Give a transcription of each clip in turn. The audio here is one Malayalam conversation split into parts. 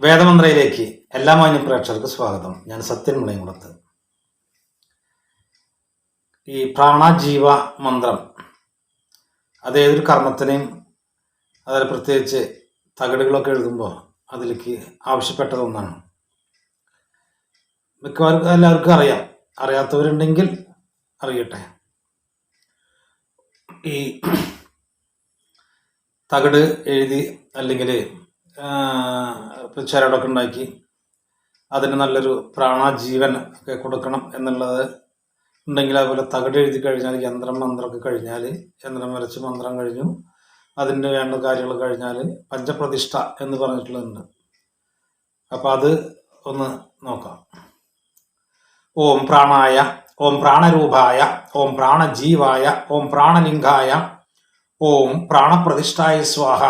വേദമന്ത്രയിലേക്ക് എല്ലാ മാന്യ പ്രേക്ഷകർക്ക് സ്വാഗതം. ഞാൻ സത്യൻ മുളയംകുളത്ത്. ഈ പ്രാണജീവ മന്ത്രം അത് ഏതൊരു കർമ്മത്തിനെയും അതിൽ പ്രത്യേകിച്ച് തകടുകളൊക്കെ എഴുതുമ്പോൾ അതിലേക്ക് ആവശ്യപ്പെട്ടത് ഒന്നാണ് മിക്കവാർക്കും എല്ലാവർക്കും അറിയാം. അറിയാത്തവരുണ്ടെങ്കിൽ അറിയട്ടെ. ഈ തകട് എഴുതി അല്ലെങ്കിൽ ചരടൊക്കെ ഉണ്ടാക്കി അതിന് നല്ലൊരു പ്രാണജീവൻ ഒക്കെ കൊടുക്കണം എന്നുള്ളത് ഉണ്ടെങ്കിൽ അതുപോലെ തകിട് എഴുതി കഴിഞ്ഞാൽ യന്ത്രം മന്ത്രമൊക്കെ കഴിഞ്ഞാൽ യന്ത്രം വരച്ച് മന്ത്രം കഴിഞ്ഞു. അതിന് വേണ്ട കാര്യങ്ങൾ കഴിഞ്ഞാൽ പഞ്ചപ്രതിഷ്ഠ എന്ന് പറഞ്ഞിട്ടുള്ളതുണ്ട്. അപ്പോൾ അത് ഒന്ന് നോക്കാം. ഓം പ്രാണായ ഓം പ്രാണരൂപായ ഓം പ്രാണജീവായ ഓം പ്രാണലിംഗായ ഓം പ്രാണപ്രതിഷ്ഠായ സ്വാഹ.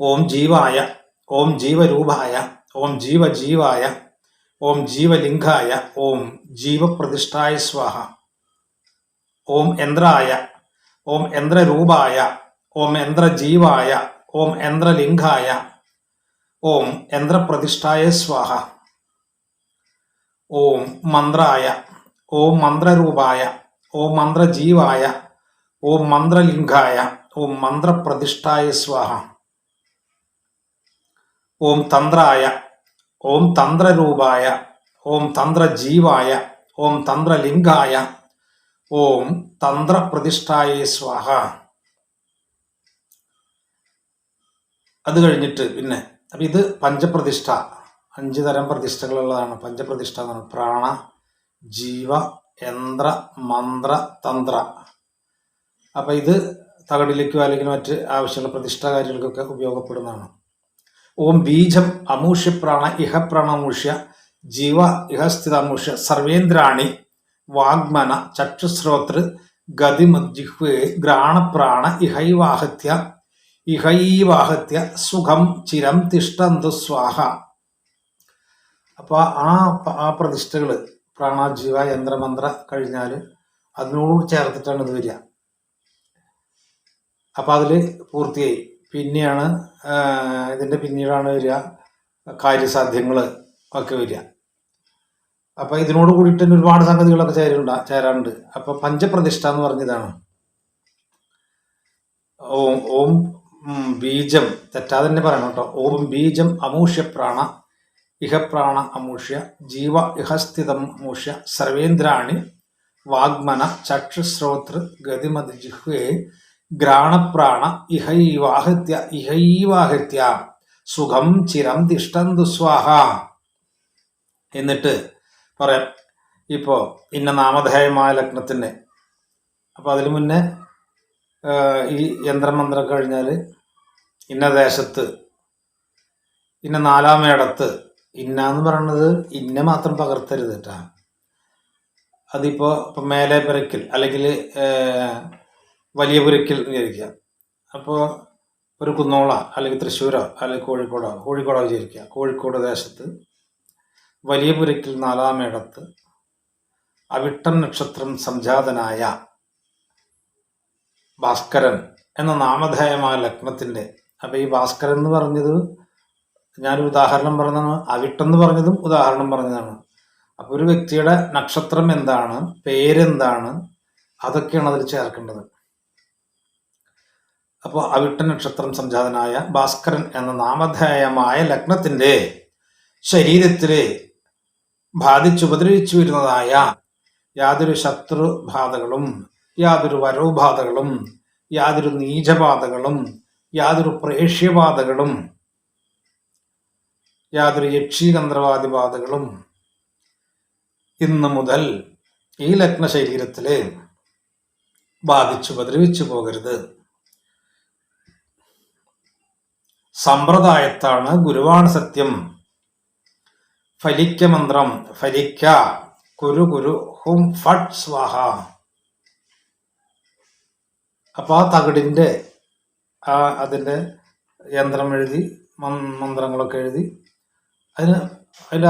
ഓം ജീവായ ഓം ജീവരൂപായ ഓം ജീവജീവായ ഓം ജീവലിംഗായ ഓം ജീവപ്രതിഷ്ഠായ സ്വാഹ. ഓം യന്ത്രായ ഓം യന്ത്രരൂപായ ഓം യന്ത്രജീവായ ഓം യന്ത്രലിംഗായ ഓം യന്ത്രപ്രതിഷ്ഠായ സ്വാഹ. ഓം മന്ത്രായ ഓം മന്ത്രരൂപായ ഓം മന്ത്രജീവായ ഓം മന്ത്രലിംഗായ ഓം മന്ത്രപ്രതിഷ്ഠായ സ്വാഹ. ഓം തന്ത്രായ ഓം തന്ത്രരൂപായ ഓം തന്ത്രജീവായ ഓം തന്ത്രലിംഗായ ഓം തന്ത്രപ്രതിഷ്ഠായ സ്വാഹ. അത് കഴിഞ്ഞിട്ട് പിന്നെ അപ്പം ഇത് പഞ്ചപ്രതിഷ്ഠ അഞ്ച് തരം പ്രതിഷ്ഠകളുള്ളതാണ്. പഞ്ചപ്രതിഷ്ഠ എന്ന് പറയുന്നത് പ്രാണ ജീവ യന്ത്ര മന്ത്ര തന്ത്ര. അപ്പം ഇത് തകടിലേക്കോ അല്ലെങ്കിൽ മറ്റ് ആവശ്യമുള്ള പ്രതിഷ്ഠ കാര്യങ്ങൾക്കൊക്കെ ഉപയോഗപ്പെടുന്നതാണ്. ഓം ബീജം അമൂഷ്യപ്രാണ ഇഹപ്രാണമൂഷ്യ ജീവ ഇഹസ്ഥിതമൂഷ്യ സർവേന്ദ്രാണി വാഗ്മന ചക്ഷുശ്രോതൃ ഗതിമജിഹ്വേ ഗ്രാണപ്രാണ ഇഹൈവാഹത്യ ഇഹൈവാഹത്യ സുഖം ചിരം തിഷ്ടന്തു സ്വാഹ. അപ്പോൾ ആ ആ പ്രതിഷ്ഠകൾ പ്രാണാജീവ യന്ത്രമന്ത്ര കഴിഞ്ഞാൽ അതിനോട് ചേർത്തിട്ടാണ് ഇത് വരിക. അപ്പോൾ അതിൽ പൂർത്തിയായി. പിന്നെയാണ് ഇതിന്റെ പിന്നീടാണ് വരിക കാര്യസാധ്യങ്ങൾ ഒക്കെ വരിക. അപ്പോൾ ഇതിനോട് കൂടിയിട്ട് തന്നെ ഒരുപാട് സംഗതികളൊക്കെ ചേരുണ്ട ചേരാറുണ്ട്. അപ്പോൾ പഞ്ചപ്രതിഷ്ഠ എന്ന് പറഞ്ഞതാണ്. ഓം ഓം ബീജം തെറ്റാതെ തന്നെ പറയണം കേട്ടോ. ഓം ബീജം അമൂഷ്യപ്രാണ ഇഹപ്രാണ അമൂഷ്യ ജീവ ഇഹസ്ഥിതം അമൂഷ്യ സർവേന്ദ്രാണി വാഗ്മന ചക്ഷുശ്രോതൃ ഗതിമതി ജിഹ്വേ ഗ്രാണപ്രാണ ഇഹൈവാഹത്യ ഇഹൈവാഹത്യ. സുഖം ചിരം തിഷ്ടന്തു സ്വാഹ. എന്നിട്ട് പറയാം ഇപ്പോൾ ഇന്ന നാമധേയമായ ലഗ്നത്തിന്റെ അപ്പോൾ അതിന് മുന്നേ ഈ യന്ത്രമന്ത്രം കഴിഞ്ഞാൽ ഇന്ന ദേശത്ത് ഇന്ന നാലാമേടത്ത് ഇന്ന എന്ന് പറയുന്നത് ഇന്ന മാത്രം പകർത്തരുത് കേട്ടാ അതിപ്പോൾ ഇപ്പം മേലെ പിറക്കൽ അല്ലെങ്കിൽ വലിയ പുരയ്ക്കൽ വിചാരിക്കുക. അപ്പോൾ ഒരു കുന്നോള അല്ലെങ്കിൽ തൃശ്ശൂരോ അല്ലെങ്കിൽ കോഴിക്കോടോ കോഴിക്കോടോ വിചാരിക്കുക. കോഴിക്കോട് ദേശത്ത് വലിയ പുരയ്ക്കൽ നാലാമേടത്ത് അവിട്ടം നക്ഷത്രം സംജാതനായ ഭാസ്കരൻ എന്ന നാമധേയമായ ലഗ്നത്തിന്റെ അപ്പോൾ ഈ ഭാസ്കരൻ എന്ന് പറഞ്ഞത് ഞാനൊരു ഉദാഹരണം പറഞ്ഞതാണ് അവിട്ടെന്ന് പറഞ്ഞതും ഉദാഹരണം പറഞ്ഞതാണ്. അപ്പോൾ ഒരു വ്യക്തിയുടെ നക്ഷത്രം എന്താണ് പേരെന്താണ് അതൊക്കെയാണ് അതിൽ ചേർക്കേണ്ടത്. അപ്പോൾ അവിട്ട നക്ഷത്രം സംജാതനായ ഭാസ്കരൻ എന്ന നാമധേയമായ ലഗ്നത്തിന്റെ ശരീരത്തിലെ ബാധിച്ചുപദ്രവിച്ചു വരുന്നതായ യാതൊരു ശത്രുബാധകളും യാതൊരു വരവുബാധകളും യാതൊരു നീചബാധകളും യാതൊരു പ്രേക്ഷ്യബാധകളും യാതൊരു യക്ഷീകന്ത്രവാദി ബാധകളും ഇന്ന് മുതൽ ഈ ലഗ്ന ശരീരത്തിൽ ബാധിച്ചു ഉപദ്രവിച്ചു പോകരുത്. സമ്പ്രദായത്താണ് ഗുരുവാണ് സത്യം. ഫലിക്ക മന്ത്രം ഫലിക്ക കുരു കുരു ഹും ഫട്ട് സ്വാഹ. അപ്പൊ ആ തകിടിന്റെ ആ അതിന്റെ യന്ത്രം എഴുതി മന്ത്രങ്ങളൊക്കെ എഴുതി അതിന് അതിൽ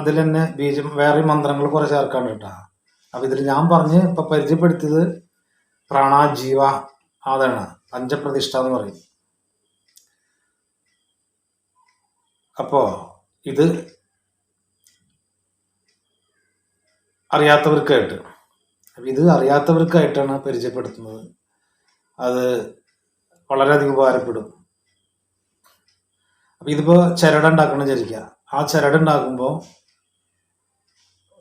അതിൽ തന്നെ ബീജം വേറെ മന്ത്രങ്ങൾ കുറെ ചേർക്കാണ്ട് കേട്ടോ. അപ്പൊ ഇതിൽ ഞാൻ പറഞ്ഞ് ഇപ്പൊ പരിചയപ്പെടുത്തിയത് പ്രാണാജീവ അതാണ് പഞ്ചപ്രതിഷ്ഠ എന്ന് പറയും. അപ്പോൾ ഇത് അറിയാത്തവർക്കായിട്ട്. അപ്പം ഇത് അറിയാത്തവർക്കായിട്ടാണ് പരിചയപ്പെടുത്തുന്നത്. അത് വളരെയധികം ഉപകാരപ്പെടും. അപ്പം ഇതിപ്പോൾ ചരട് ഉണ്ടാക്കണം വിചാരിക്കുക. ആ ചരട് ഉണ്ടാക്കുമ്പോൾ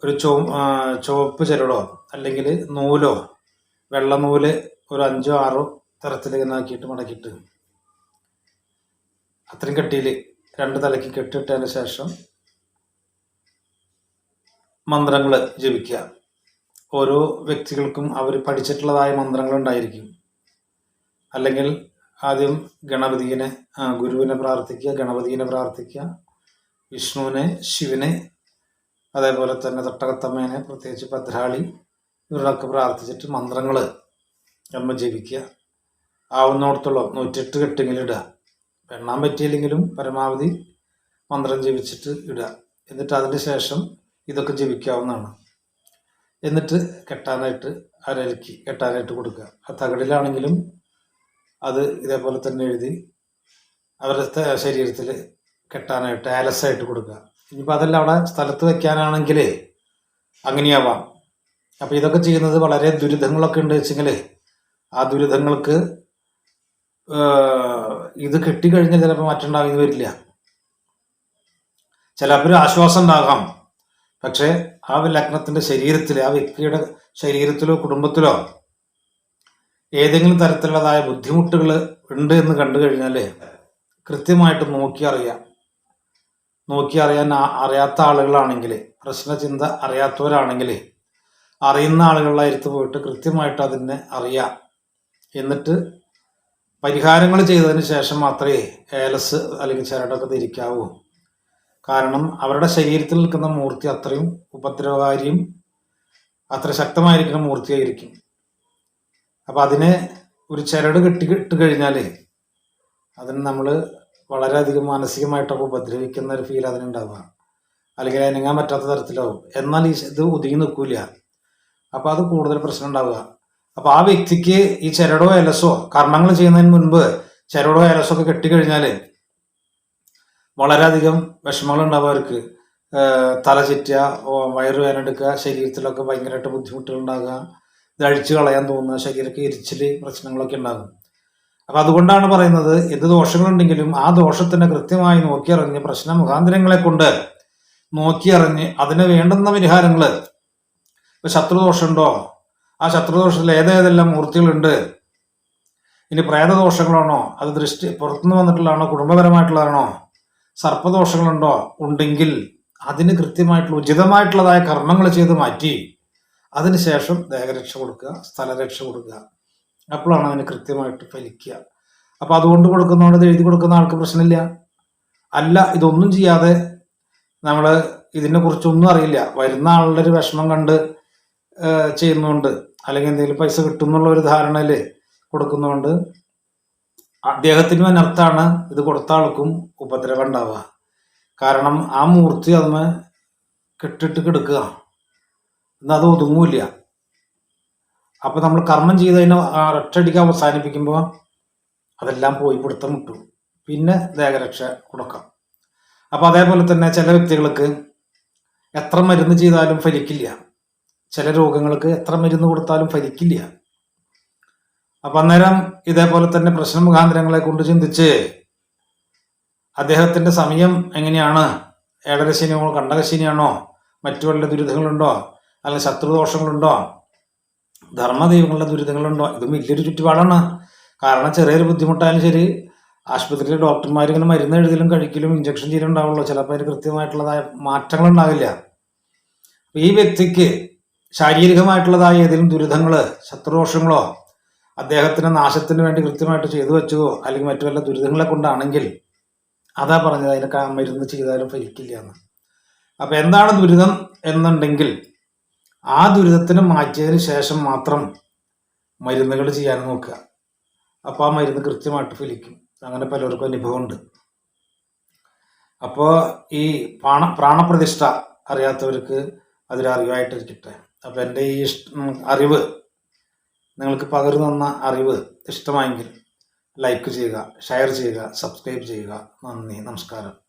ഒരു ചോ ചുവപ്പ് ചരടോ അല്ലെങ്കിൽ നൂലോ വെള്ള നൂൽ ഒരു അഞ്ചോ ആറോ തരത്തിൽ ഇങ്ങനെ ആക്കിയിട്ട് മടക്കിയിട്ട് അത്രയും കെട്ടിയിൽ രണ്ട് തലയ്ക്ക് കെട്ടിട്ടതിന് ശേഷം മന്ത്രങ്ങൾ ജപിക്കുക. ഓരോ വ്യക്തികൾക്കും അവർ പഠിച്ചിട്ടുള്ളതായ മന്ത്രങ്ങൾ ഉണ്ടായിരിക്കും. അല്ലെങ്കിൽ ആദ്യം ഗണപതിനെ ഗുരുവിനെ പ്രാർത്ഥിക്കുക ഗണപതിനെ പ്രാർത്ഥിക്കുക വിഷ്ണുവിനെ ശിവനെ അതേപോലെ തന്നെ തട്ടകത്തമ്മേനെ പ്രത്യേകിച്ച് ഭദ്രാളി ഇവരോടൊക്കെ പ്രാർത്ഥിച്ചിട്ട് മന്ത്രങ്ങൾ നമ്മൾ ജപിക്കുക. ആവുന്നിടത്തോളം നൂറ്റെട്ട് കെട്ടെങ്കിലും ഇടുക. എണ്ണാൻ പറ്റിയില്ലെങ്കിലും പരമാവധി മന്ത്രം ജപിച്ചിട്ട് ഇടുക. എന്നിട്ട് അതിന് ശേഷം ഇതൊക്കെ ജപിക്കാവുന്നതാണ്. എന്നിട്ട് കെട്ടാനായിട്ട് അരലക്കി കെട്ടാനായിട്ട് കൊടുക്കുക. ആ തകടിലാണെങ്കിലും അത് ഇതേപോലെ തന്നെ എഴുതി അവരുടെ ശരീരത്തിൽ കെട്ടാനായിട്ട് ആലസായിട്ട് കൊടുക്കുക. ഇനിയിപ്പോൾ അതെല്ലാം അവിടെ സ്ഥലത്ത് വെക്കാനാണെങ്കിൽ അങ്ങനെയാവാം. അപ്പോൾ ഇതൊക്കെ ചെയ്യുന്നത് വളരെ ദുരിതങ്ങളൊക്കെ ഉണ്ട് വെച്ചെങ്കിൽ ആ ദുരിതങ്ങൾക്ക് ഇത് കെട്ടിക്കഴിഞ്ഞാൽ ചിലപ്പോൾ മറ്റുണ്ടാവുന്ന വരില്ല. ചിലപ്പോൾ ആശ്വാസം ഉണ്ടാകാം. പക്ഷേ ആ ലഗ്നത്തിന്റെ ശരീരത്തിൽ ആ വ്യക്തിയുടെ ശരീരത്തിലോ കുടുംബത്തിലോ ഏതെങ്കിലും തരത്തിലുള്ളതായ ബുദ്ധിമുട്ടുകൾ ഉണ്ട് എന്ന് കണ്ടു കഴിഞ്ഞാൽ കൃത്യമായിട്ട് നോക്കി അറിയാം. നോക്കി അറിയാൻ അറിയാത്ത ആളുകളാണെങ്കിൽ പ്രശ്നചിന്ത അറിയാത്തവരാണെങ്കിൽ അറിയുന്ന ആളുകളുടെ അടുത്ത് പോയിട്ട് കൃത്യമായിട്ട് അതിനെ അറിയാം. എന്നിട്ട് പരിഹാരങ്ങൾ ചെയ്തതിന് ശേഷം മാത്രമേ ഏലസ് അല്ലെങ്കിൽ ചരടൊക്കെ തിരിക്കാവൂ കാരണം അവരുടെ ശരീരത്തിൽ നിൽക്കുന്ന മൂർത്തി അത്രയും ഉപദ്രവകാരിയും അത്ര ശക്തമായിരിക്കുന്ന മൂർത്തിയായിരിക്കും. അപ്പം അതിനെ ഒരു ചരട് കെട്ടി ഇട്ട് കഴിഞ്ഞാൽ അതിന് നമ്മൾ വളരെയധികം മാനസികമായിട്ടൊക്കെ ഉപദ്രവിക്കുന്ന ഒരു ഫീൽ അതിനുണ്ടാവുക. അല്ലെങ്കിൽ അനങ്ങാൻ പറ്റാത്ത തരത്തിലാവും. എന്നാൽ ഈ ഇത് ഒതുങ്ങി നിൽക്കൂല. അപ്പം അത് കൂടുതൽ പ്രശ്നം ഉണ്ടാവുക. അപ്പം ആ വ്യക്തിക്ക് ഈ ചരടോ എലസോ കർമ്മങ്ങൾ ചെയ്യുന്നതിന് മുൻപ് ചരടോ എലസോ ഒക്കെ കെട്ടിക്കഴിഞ്ഞാൽ വളരെയധികം വിഷമങ്ങൾ ഉണ്ടാവുക അവർക്ക് തല ചുറ്റുക ശരീരത്തിലൊക്കെ ഭയങ്കരമായിട്ട് ബുദ്ധിമുട്ടുകൾ ഉണ്ടാകുക ഇത് അഴിച്ചു കളയാൻ തോന്നുക ശരീരമൊക്കെ എരിച്ചിൽ പ്രശ്നങ്ങളൊക്കെ ഉണ്ടാകും. അപ്പൊ അതുകൊണ്ടാണ് പറയുന്നത് എന്ത് ദോഷങ്ങളുണ്ടെങ്കിലും ആ ദോഷത്തിനെ കൃത്യമായി നോക്കിയറിഞ്ഞ് പ്രശ്ന മുഖാന്തരങ്ങളെ കൊണ്ട് നോക്കിയറിഞ്ഞ് അതിന് വേണ്ടുന്ന പരിഹാരങ്ങൾ ഇപ്പൊ ശത്രുദോഷമുണ്ടോ? ആ ശത്രുദോഷത്തിൽ ഏതേതെല്ലാം മൂർത്തികളുണ്ട്? ഇനി പ്രേതദോഷങ്ങളാണോ? അത് ദൃഷ്ടി പുറത്തുനിന്ന് വന്നിട്ടുള്ളതാണോ? കുടുംബപരമായിട്ടുള്ളതാണോ? സർപ്പദോഷങ്ങളുണ്ടോ? ഉണ്ടെങ്കിൽ അതിന് കൃത്യമായിട്ടുള്ള ഉചിതമായിട്ടുള്ളതായ കർമ്മങ്ങൾ ചെയ്ത് മാറ്റി അതിനുശേഷം ദേഹരക്ഷ കൊടുക്കുക സ്ഥലരക്ഷ കൊടുക്കുക. അപ്പോഴാണ് അതിന് കൃത്യമായിട്ട് ഫലിക്കുക. അപ്പോൾ അതുകൊണ്ട് കൊടുക്കുന്നതുകൊണ്ട് എഴുതി കൊടുക്കുന്ന ആൾക്ക് പ്രശ്നമില്ല. അല്ല ഇതൊന്നും ചെയ്യാതെ നമ്മൾ ഇതിനെക്കുറിച്ചൊന്നും അറിയില്ല. വരുന്ന ആളുടെ ഒരു വിഷമം കണ്ട് ചെയ്യുന്നുണ്ട് അല്ലെങ്കിൽ എന്തെങ്കിലും പൈസ കിട്ടും എന്നുള്ള ഒരു ധാരണയിൽ കൊടുക്കുന്നതുകൊണ്ട് അദ്ദേഹത്തിനും അനർത്ഥാണ് ഇത് കൊടുത്ത ആൾക്കും ഉപദ്രവം ഉണ്ടാവുക. കാരണം ആ മൂർത്തി അതിന് കെട്ടിട്ട് കിടക്കുക. എന്നാൽ അത് ഒതുങ്ങൂല്ല. അപ്പൊ നമ്മൾ കർമ്മം ചെയ്തതിനെ ഒറ്റയടിക്ക് അവസാനിപ്പിക്കുമ്പോൾ അതെല്ലാം പോയി പിടുത്തം കിട്ടും. പിന്നെ ദേഹരക്ഷ കൊടുക്കാം. അപ്പൊ അതേപോലെ തന്നെ ചില വ്യക്തികൾക്ക് എത്ര മരുന്ന് ചെയ്താലും ഫലിക്കില്ല. ചില രോഗങ്ങൾക്ക് എത്ര മരുന്ന് കൊടുത്താലും ഫലിക്കില്ല. അപ്പൊ അന്നേരം ഇതേപോലെ തന്നെ പ്രശ്ന മുഖാന്തരങ്ങളെ കൊണ്ട് ചിന്തിച്ച് അദ്ദേഹത്തിന്റെ സമയം എങ്ങനെയാണ്? ഏടരശനിയോ കണ്ടകശനിയാണോ? മറ്റു വല്ല ദുരിതങ്ങളുണ്ടോ? അല്ലെങ്കിൽ ശത്രുദോഷങ്ങളുണ്ടോ? ധർമ്മദൈവങ്ങളുടെ ദുരിതങ്ങളുണ്ടോ? ഇതും വലിയൊരു ചുറ്റുപാടാണ്. കാരണം ചെറിയൊരു ബുദ്ധിമുട്ടായാലും ശരി ആശുപത്രിയിലെ ഡോക്ടർമാർ ഇങ്ങനെ മരുന്ന് എഴുതലും കഴിക്കലും ഇഞ്ചക്ഷൻ ചെയ്യലുണ്ടാവുള്ളൂ ചിലപ്പോൾ അതിന് കൃത്യമായിട്ടുള്ളതായ മാറ്റങ്ങൾ ഉണ്ടാവില്ല. ഈ വ്യക്തിക്ക് ശാരീരികമായിട്ടുള്ളതായ ഏതെങ്കിലും ദുരിതങ്ങൾ ശത്രുദോഷങ്ങളോ അദ്ദേഹത്തിന് നാശത്തിന് വേണ്ടി കൃത്യമായിട്ട് ചെയ്തു വെച്ചതോ അല്ലെങ്കിൽ മറ്റു വല്ല ദുരിതങ്ങളെ കൊണ്ടാണെങ്കിൽ അതാ പറഞ്ഞത് അതിനൊക്കെ മരുന്ന് ചെയ്താലും ഫലിക്കില്ല എന്ന്. അപ്പൊ എന്താണ് ദുരിതം എന്നുണ്ടെങ്കിൽ ആ ദുരിതത്തിന് മാറ്റിയതിന് ശേഷം മാത്രം മരുന്നുകൾ ചെയ്യാൻ നോക്കുക. അപ്പോൾ ആ മരുന്ന് കൃത്യമായിട്ട് ഫലിക്കും. അങ്ങനെ പലർക്കും അനുഭവമുണ്ട്. അപ്പോൾ ഈ പ്രാണ പ്രാണപ്രതിഷ്ഠ അറിയാത്തവർക്ക് അതിലറിവായിട്ടിരിക്കട്ടെ അപ്പോൾ എന്റെ ഈ ഇഷ്ട അറിവ് നിങ്ങൾക്ക് പകർന്നു തന്ന അറിവ് ഇഷ്ടമായെങ്കിൽ ലൈക്ക് ചെയ്യുക ഷെയർ ചെയ്യുക സബ്സ്ക്രൈബ് ചെയ്യുക. നന്ദി നമസ്കാരം.